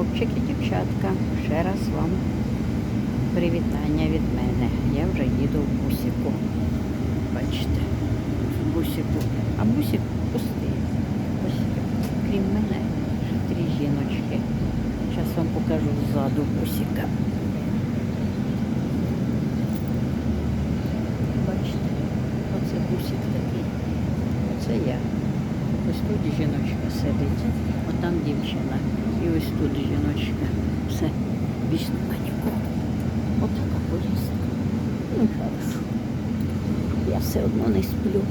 Хлопчики, дівчатка, ще раз вам привітання від мене. Я вже їду в бусику. Бачите, в бусику. А бусик пустий. Ось крім мене, ще три жіночки. Зараз вам покажу ззаду бусика. Бачите, оце бусик такий. Оце я. Ось тут жіночка сидить, отам дівчина. І ось тут жіночка. Все, більш нема нікого. Отака поїздка. Ну, хорошо. Я все одно не сплю.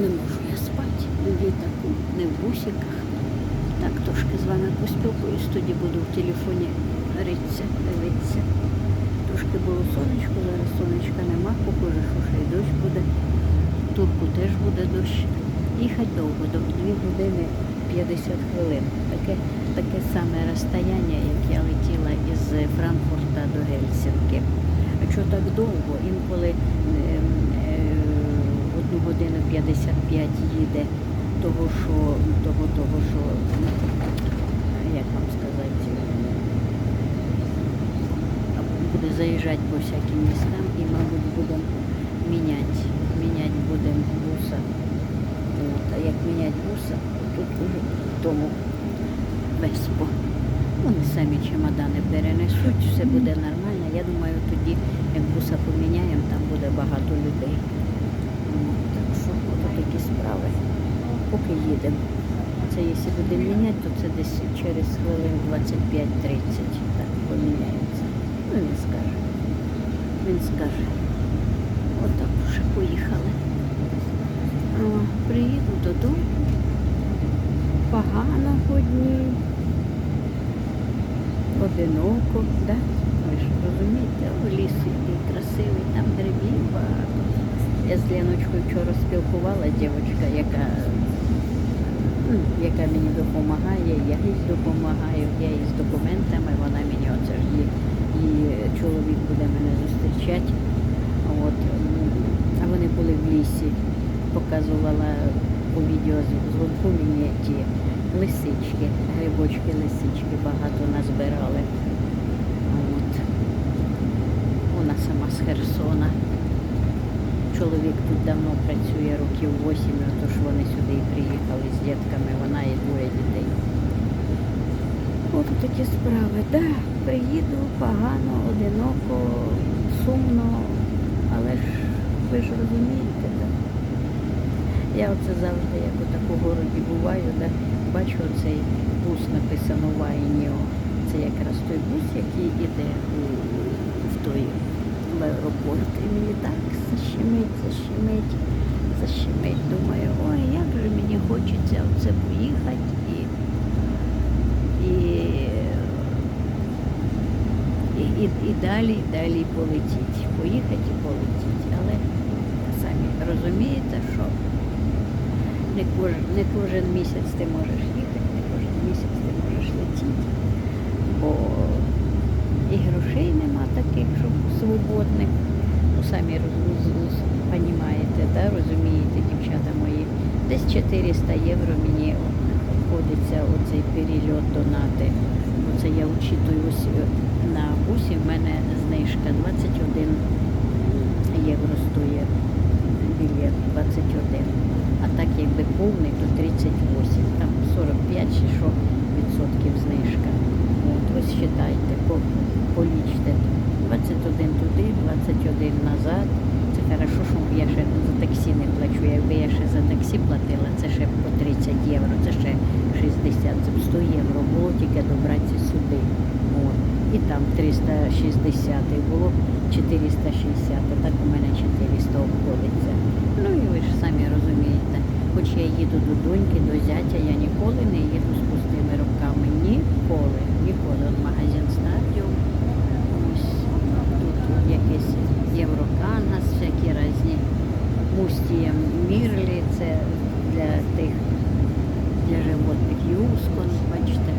Не можу я спати в літаку, не в бусиках. Так, трошки з вами поспілкуюсь, тоді буду в телефоні ритися, дивитися. Трошки було сонечко, зараз сонечка нема, похоже, що ще й дощ буде. Турку теж буде дощ. Їхати довго, до 2 години 50 хвилин. Таке, таке саме розстояння, як я летіла із Франкфурта до Гельсінки. А що так довго? Інколи е, е, одну годину 55 їде того, що того, того, що ну, як вам сказати, буде заїжджати по всяким містам і, мабуть, будемо міняти, міняти будемо буса. Як міняти буса, тому веспо. Вони самі чемодани перенесуть, все буде нормально. Я думаю, тоді, як буса поміняємо, там буде багато людей. Ну, Так що от такі справи. Поки їдемо. Це якщо будемо міняти, то це десь через хвилин 25-30 так поміняється. Ну він скаже. Він скаже. Отак вже поїхали. Приїду додому. Погано одній. Одиноко, да? Ви ж розумієте, о, ліс який красивий, там грибів багато. Я з Леночкою вчора спілкувала дівчинка, яка, ну, яка мені допомагає, я їй допомагаю, я їй з документами, вона мені оце ж її, її чоловік буде мене зустрічати. От, а вони були в лісі, показувала у відео з мені ті лисички, грибочки, лисички багато назбирали. От. Вона сама з Херсона. Чоловік тут давно працює, років 8, тож вони сюди і приїхали з дітками, вона і двоє дітей. От такі справи. Да, приїду погано, одиноко, сумно, але ж ви ж розумієте, да? Я оце завжди, як у такому городі буваю, да, бачу оцей бус написано Вайніо. Це якраз той бус, який іде у, в той в аеропорт. І мені так защемить, защемить, защемить. Думаю, ой, як же мені хочеться оце поїхати і, і, і, і, і далі, і далі полетіти. Поїхати і полетіти. Але самі розумієте, що не кожен, не кожен місяць ти можеш їхати, не кожен місяць ти можеш летіти, бо і грошей нема таких, щоб свободних. Ну, самі розумієте, да, розумієте, дівчата мої. Десь 400 євро мені обходиться оцей перельот донати. Оце я учитуюсь на бусі, в мене знижка 21 євро стоїть білет 21. А так якби повний, то 38, там 45 чи що відсотків знижка. От ось вважайте, полічте. 21 туди, 21 назад. Це хорошо, що я ще за таксі не плачу. Якби я ще за таксі платила, це ще по 30 євро, це ще 60, це б 100 євро було тільки добратися сюди. От. І там 360 і було 460, а так у мене 400 обходиться. Ну і ви ж самі розумієте, хоч я їду до доньки, до зятя, я ніколи не їду з пустими руками. Ніколи, ніколи. От магазин стадіум, ось тут якийсь Єврокангас, всякі різні. Мустія мірлі, це для тих, для животних. Юскон, бачите,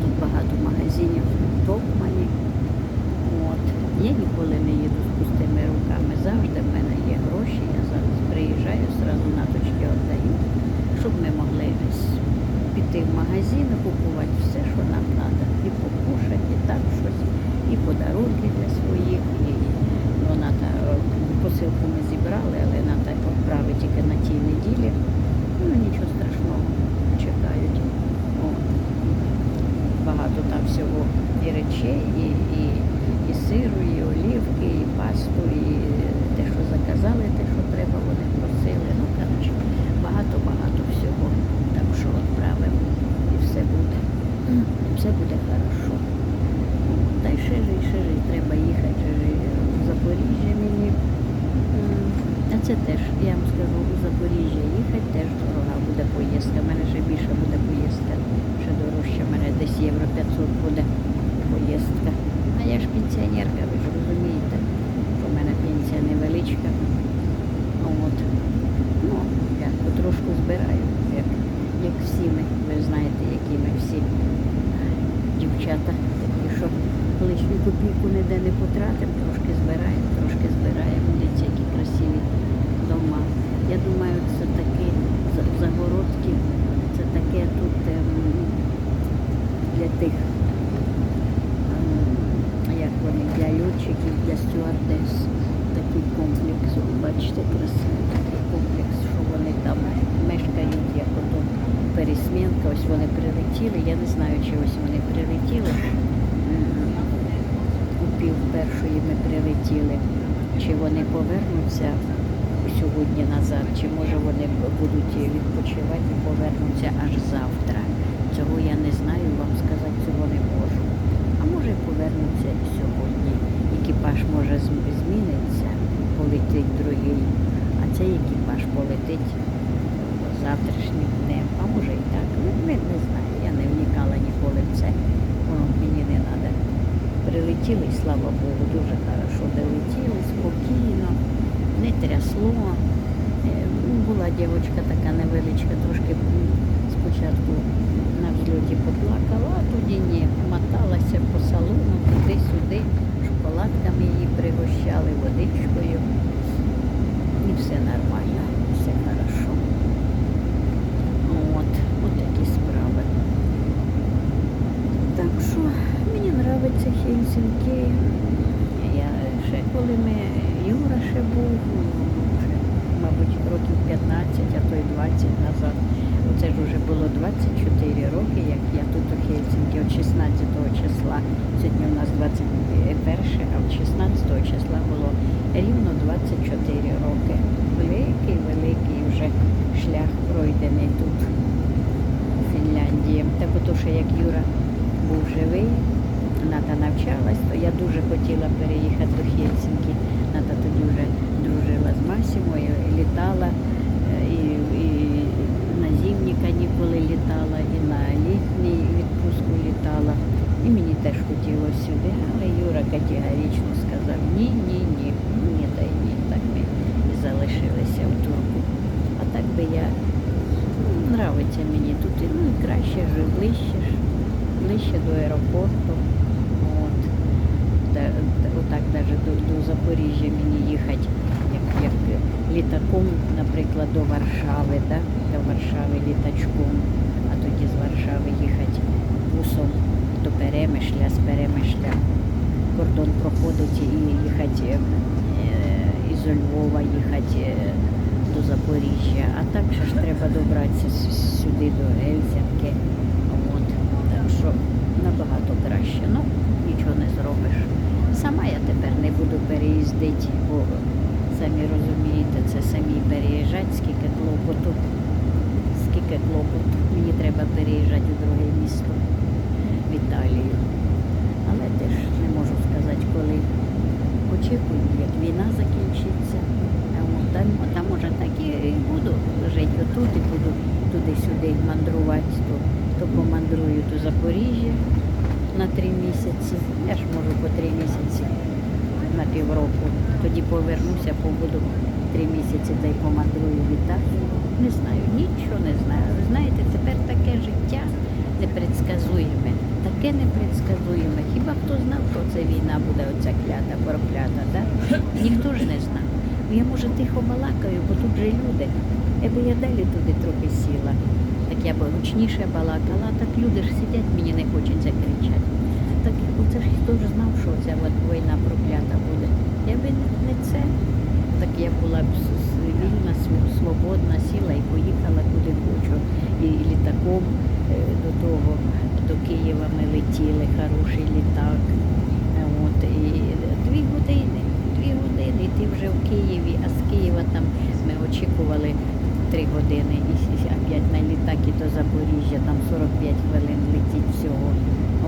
тут багато магазинів в Топмані. От. Я ніколи не їду з пустими руками. Завжди в мене є гроші. Я зараз приїжджаю, зразу на точки віддаю, щоб ми могли ось піти в магазин, і купувати все, що нам треба. так щось. І подарунки для своїх, і вона та е, посилку ми зібрали, але вона так відправить тільки на тій неділі. Ну, нічого страшного, чекають. О, багато там всього і речей, і, і, і сиру, і олівки, і пасту, і те, що заказали, те, що треба, вони просили. Ну, коротше, багато-багато всього. Так що відправимо і все буде. І все буде хорошо. Та й ще жить, ще жить, треба їхати ще жить в Запоріжжя мені. М, А це теж, я вам скажу, у Запоріжжя їхати теж дорога буде поїздка. У мене ще більше буде поїздка, ще дорожче. У мене десь євро 500 буде поїздка. А я ж пенсіонерка, ви ж розумієте, що в мене пенсія невеличка. Ну, От. Ну, я потрошку збираю, як, як всі ми. Ви ж знаєте, які ми всі дівчата, такі, що лишню копійку ніде не потратимо, трошки збираємо, трошки збираємо. Дивіться, які красиві дома. Я думаю, це такі за- загородки, це таке тут ем, для тих, ем, як вони, для льотчиків, для стюардес. Такий комплекс, бачите, красивий такий комплекс, що вони там мешкають, як ото пересмінка, ось вони прилетіли. Я не знаю, чи ось вони прилетіли. У пів першої ми прилетіли. Чи вони повернуться сьогодні назад, чи може вони будуть відпочивати і повернуться аж завтра. Цього я не знаю, вам сказати цього не можу. А може повернуться і сьогодні. Екіпаж може полетить другий, а цей екіпаж полетить завтрашнім днем, а може і так. Ну, не, не знаю, я не вникала ніколи в це. Воно мені не треба. Прилетіли, слава Богу, дуже хорошо долетіли, спокійно, не трясло. Е, ну, Була дівчинка така невеличка, трошки спочатку на взльоті поплакала, а тоді ні, моталася по салону туди-сюди, шоколадками її пригощали, водичкою. І все нормально, все хорошо. От, от такі справи. Так що мені подобається Хельсінки. Я ще коли ми Юра ще був, ще, мабуть, років 15, а то й 20 назад. Оце ж вже було 24 роки, як я тут у Хельсінкі от 16 числа. Сьогодні у нас 21, а от 16 числа було рівно 24 роки. Великий, великий вже шлях пройдений тут у Фінляндії. Так ото, що як Юра був живий, Ната навчалась, то я дуже хотіла переїхати до Хельсінки. Ната тоді вже дружила з Масімою, літала, е, і, і на зимні канікули літала, і на літній відпустку літала. І мені теж хотілося сюди, але Юра категорично сказав ні, ні, ні, ні, та й ні. Так ми і залишилися в турку. А так би я ну, нравиться мені тут, ну і краще ж, ближче ближче до аеропорту. От. Та, та, отак навіть до, до Запоріжжя мені їхати, як, як літаком, наприклад, до Варшави, да? до Варшави літачком, а тоді з Варшави їхати бусом до Перемишля, з Перемишля кордон проходить і їхати е, із Львова їхати е, до Запоріжжя. А так ще ж треба добратися сюди до Гельсінки. От. Так що набагато краще. Ну, нічого не зробиш. Сама я тепер не буду переїздити, бо самі розумієте, це самі переїжджати, скільки клопоту, скільки клопоту. Мені треба переїжджати у друге місто в Італію. Але теж не можу сказати, коли очікую, як війна закінчиться. Там, там може так і буду жити отут і буду туди-сюди мандрувати, то, то помандрую до Запоріжжя на три місяці. Я ж можу по три місяці на півроку. Тоді повернуся, побуду три місяці та й помандрую в Італію. Не знаю, нічого не знаю. Ви знаєте, тепер таке життя непредсказуєме, таке непредсказуєме. Хіба хто знав, що це війна буде оця клята, проклята, да? Ніхто ж не знав. Я може тихо балакаю, бо тут же люди. Якби я далі туди трохи сіла, так я б гучніше балакала, так люди ж сидять, мені не хочеться кричати. так оце ж хто ж знав, що ця от війна проклята буде. Якби не, не це, так я була б вільна, свободна, сіла і поїхала куди хочу. І, літаком е, до того, до Києва ми летіли, хороший літак. Е, От, і дві години, дві години, і ти вже в Києві, а з Києва там ми очікували три години і опять на літаки до Запоріжжя, там 45 хвилин летіть всього.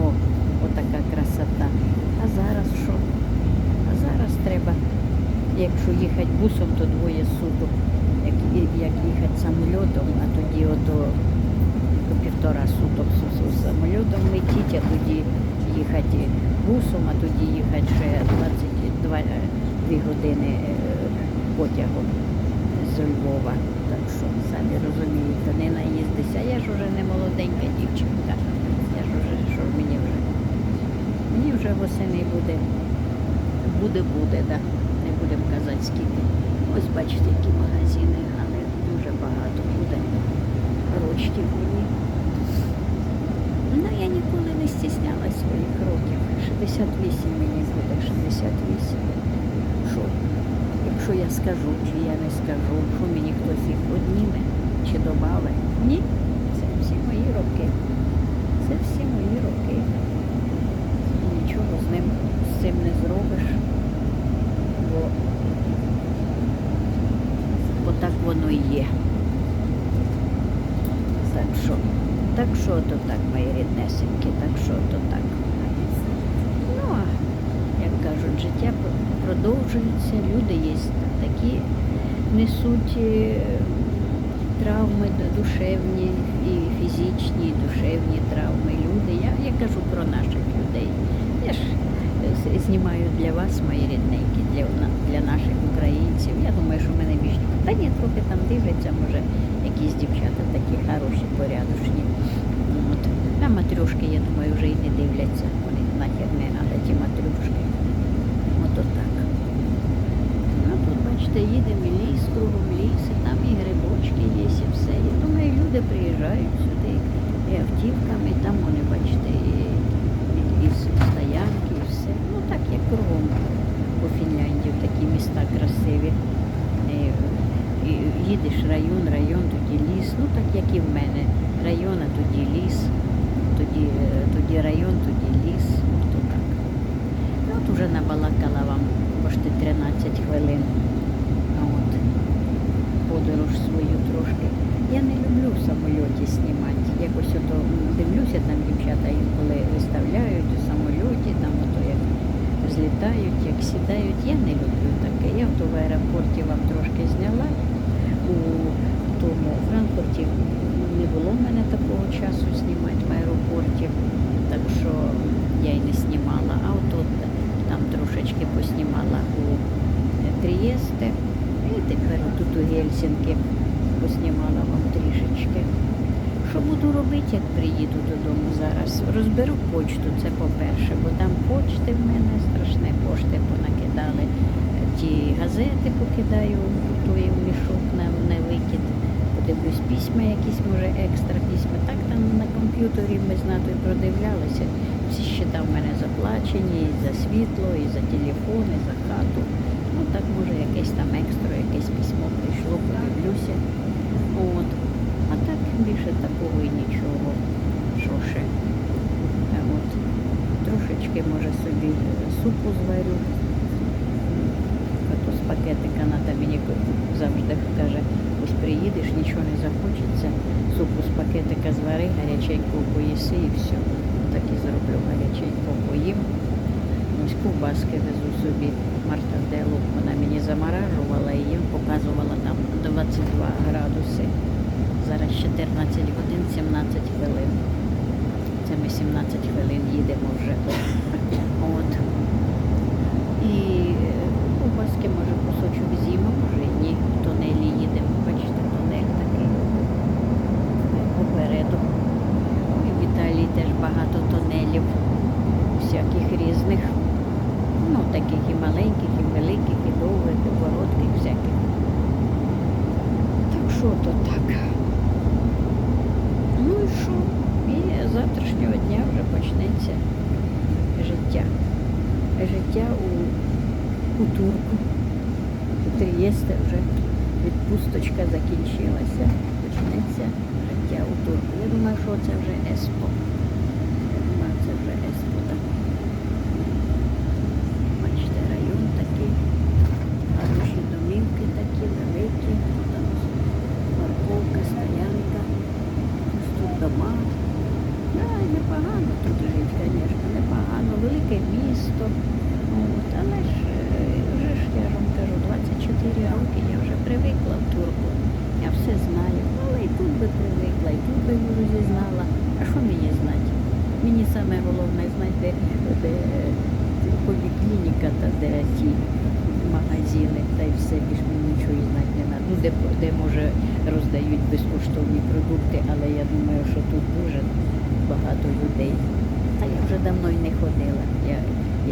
О, отака красота. А зараз що? А зараз треба, якщо їхати бусом, то двоє суток. Як, як їхати самольотом, а тоді ото по півтора суток з, самольотом летіть, а тоді їхати бусом, а тоді їхати ще 22 е, години е, потягом з Львова. Так що самі розумієте, не наїздися. Я ж уже не молоденька дівчинка. Я ж уже, що мені вже? Мені вже восени буде. Буде, буде, да. Будемо казати скільки. Ось бачите, які магазини, але дуже багато буде рочків мені. Ну, я ніколи не стіснялась своїх років. 68 мені буде, 68. Що? Якщо я скажу, чи я не скажу, що мені хтось їх одніме чи добавить. Ні, це всі мої роки. Це всі мої роки. І нічого з ним з цим не зробиш. Бо, бо так воно є. Так що, так що то так, мої ріднесенькі, так що то так. Ну, як кажуть, життя продовжується, люди є такі, несуть е, травми душевні, і фізичні, і душевні травми. Люди. Я, я кажу про наших людей. Я ж е, знімаю для вас, мої рідненькі, для, для наших українців. Я думаю, що мене більш. Та ні, трохи там дивляться, може, якісь дівчата такі хороші, порядочні. От. А матрюшки, я думаю, вже і не дивляться. Вони нахер не треба, ті матрюшки. Ото так. Ну тут, бачите, їдемо і ліс, кругом ліс, і там і грибочки є, і все. Я думаю, люди приїжджають сюди і автівками, і там вони, бачите, і, і, і стоянки, і все. Ну так, як кругом по Фінляндії, такі міста красиві. Їдеш район, район, тоді ліс, ну так як і в мене. Район, а тоді ліс, тоді, е, тоді район, тоді ліс. То так. Ну, от уже набалакала вам пошти 13 хвилин. От, подорож свою трошки. Я не люблю в самольоті знімати. Якось ото дивлюся, там дівчата інколи виставляють у самольоті, там ото як злітають, як сідають. Я не люблю таке. Я в аеропорті вам трошки зняла. У тому Франкфурті не було в мене такого часу знімати в аеропорті, так що я й не знімала. А от там трошечки поснімала у Трієсте. І тепер тут у Гельсінки поснімала вам трішечки. Що буду робити, як приїду додому зараз? Розберу почту, це по-перше, бо там почти в мене страшне пошти понакидали. Ті газети покидаю в той мішок на, на викид. Подивлюсь письма, якісь, може, екстра письма. Так там на комп'ютері ми з натою продивлялися. Всі щита в мене заплачені і за світло, і за телефон, і за хату. Ну так може якесь там екстра, якесь письмо прийшло, подивлюся. От. А так більше такого і нічого. Що ще? Е, От. Трошечки може собі супу зварю. Пакетика надо мені завжди каже, ось приїдеш, нічого не захочеться. Супу з пакетика звари, гаряченько поїси і все. Так і зроблю гаряченько поїм. Ось ковбаски везу собі мартаделу. Вона мені заморажувала і я показувала там 22 градуси. Зараз 14 годин 17 хвилин. Це ми 17 хвилин їдемо вже. От. І е, ковбаски може кусочок з'їмо, може і ні. В тунелі їдемо. Бачите, тунель такий е, попереду. І в Італії теж багато тунелів, всяких різних. Ну, таких і маленьких, і великих, і довгих, і коротких, всяких. Так що то так. Ну і що? І з завтрашнього дня вже почнеться життя. Життя у, у турку. У Трієсте вже відпусточка закінчилася. Почнеться життя у турку. Я думаю, що це вже Еспо. Я думаю, це вже Еспо. Так. Бачите, район такий. Хороші домівки такі великі. Там парковка, стоянка. Ось тут дома. Да, непогано тут жити, звісно, непогано. Велике місто. От, але ж вже ж я вам кажу, 24 роки я вже привикла в турку. Я все знаю. Але і тут би привикла, і тут би Грузі знала. А що мені знати? Мені саме головне знати, де, поліклініка та де ті магазини, та й все більш мені нічого знати не треба. Ну, де, де може роздають безкоштовні продукти, але я думаю, що тут дуже багато людей. Та я вже давно й не ходила. Я,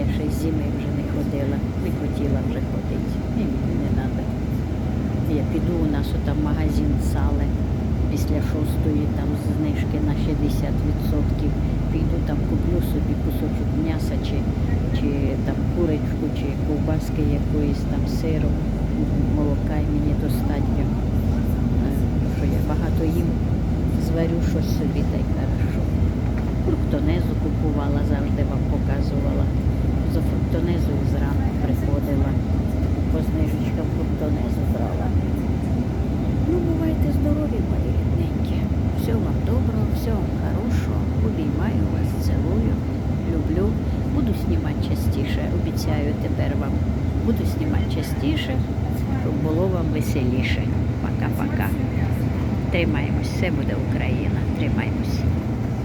я ще з зими вже не ходила, не хотіла вже ходити. Мені не треба. Я піду, у нас там магазин сали після шостої, там знижки на 60%. Піду там куплю собі кусочок м'яса чи, чи там курочку, чи ковбаски якоїсь там сиру, молока і мені достатньо. Е, Що я багато їм зварю щось собі та й хорошо. Фруктонезу купувала, завжди вам показувала. За фруктонезу зранку приходила. По знижечкам фруктонезу брала. Ну, бувайте здорові, мої рідненькі. Всього вам доброго, всього вам хорошого. Обіймаю вас, цілую, люблю. Буду знімати частіше, обіцяю тепер вам. Буду знімати частіше, щоб було вам веселіше. Пока-пока. Тримаємось, все буде Україна. Тримаємось.